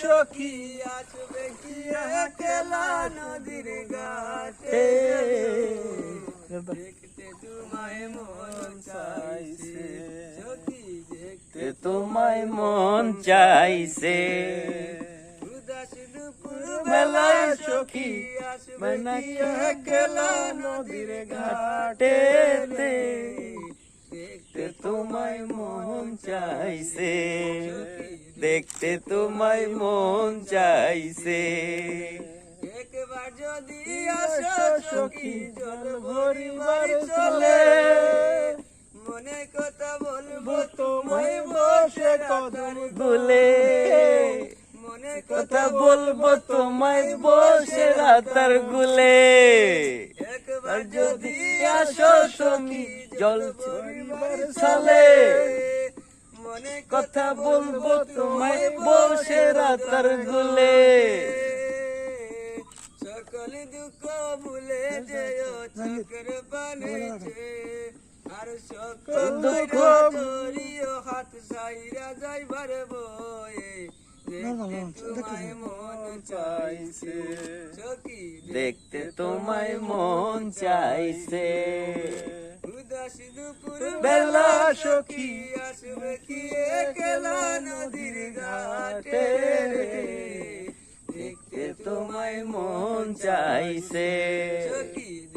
সখী আসবে কি একলা নদীর ঘাটে। দেখতে তোমায় মন চাইছে, সখী দেখতে তোমায় মন চাইছে। বেলায় সখী আসবে কি একলা নদীর ঘাটে দেখতে তোমায় মন চাইছে। দেখতে তোমায় মন চাইছে। একবার যদি আসো সখী জল ভরিবার চলে মনে কথা বলব তোমায় বসে কদম গুলে মনে কথা বলব তোমায় বসে রাতার গুলে একবার যদি আসো সখী জল ভরিবার চলে। কথা বলব তোমায় বসে রাতার গুলে। সকল দুঃখ ভুলে যেও চক্র বানিয়েছে আর সকল দুঃখ ধরিও হাত সাইরা যাইবার বয়ে। দেখতে তোমায় মন চাইছে। সখী দেখতে তোমায় মন চাইছে। উদাস দুপুর বেলা সখী আসবে একলা নদীর ঘাটে দেখতে তোমায় মন চাইছে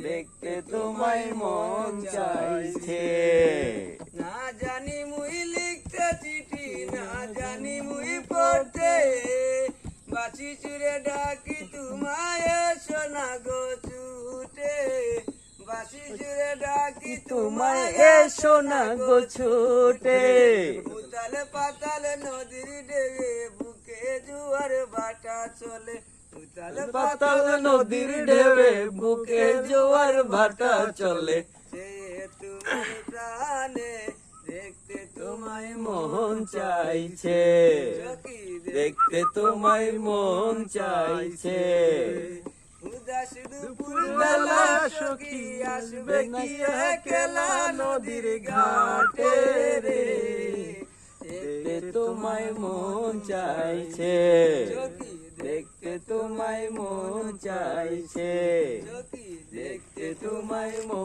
দেখতে তোমায় মন চাইছে। না জানি মুই লিখতে চিঠি, না জানি মুই পড়তে। বাসি চুরে ডাকি তোমায় সোনা গো ছুটে বাসি চুরে ডাকি তোমায় তোমায় এসো না গো ছুটে। উতালে পাতালে নদীর ডেবে বুকে জুয়ার বাটা চলে। উতালে পাতাল নদীর ঢেবে বুকে জোয়ার ভাটা চলে। সে তুমি প্রাণে দেখতে তোমায় মন চাইছে। দেখতে তোমায় মন চাইছে। উদাস দুপুর সখী আসবে কি একলা নদীর ঘাটে রে? দেখতে তোমায় মন চাইছে। দেখতে তোমায় মন চাইছে। দেখতে তোমায় মন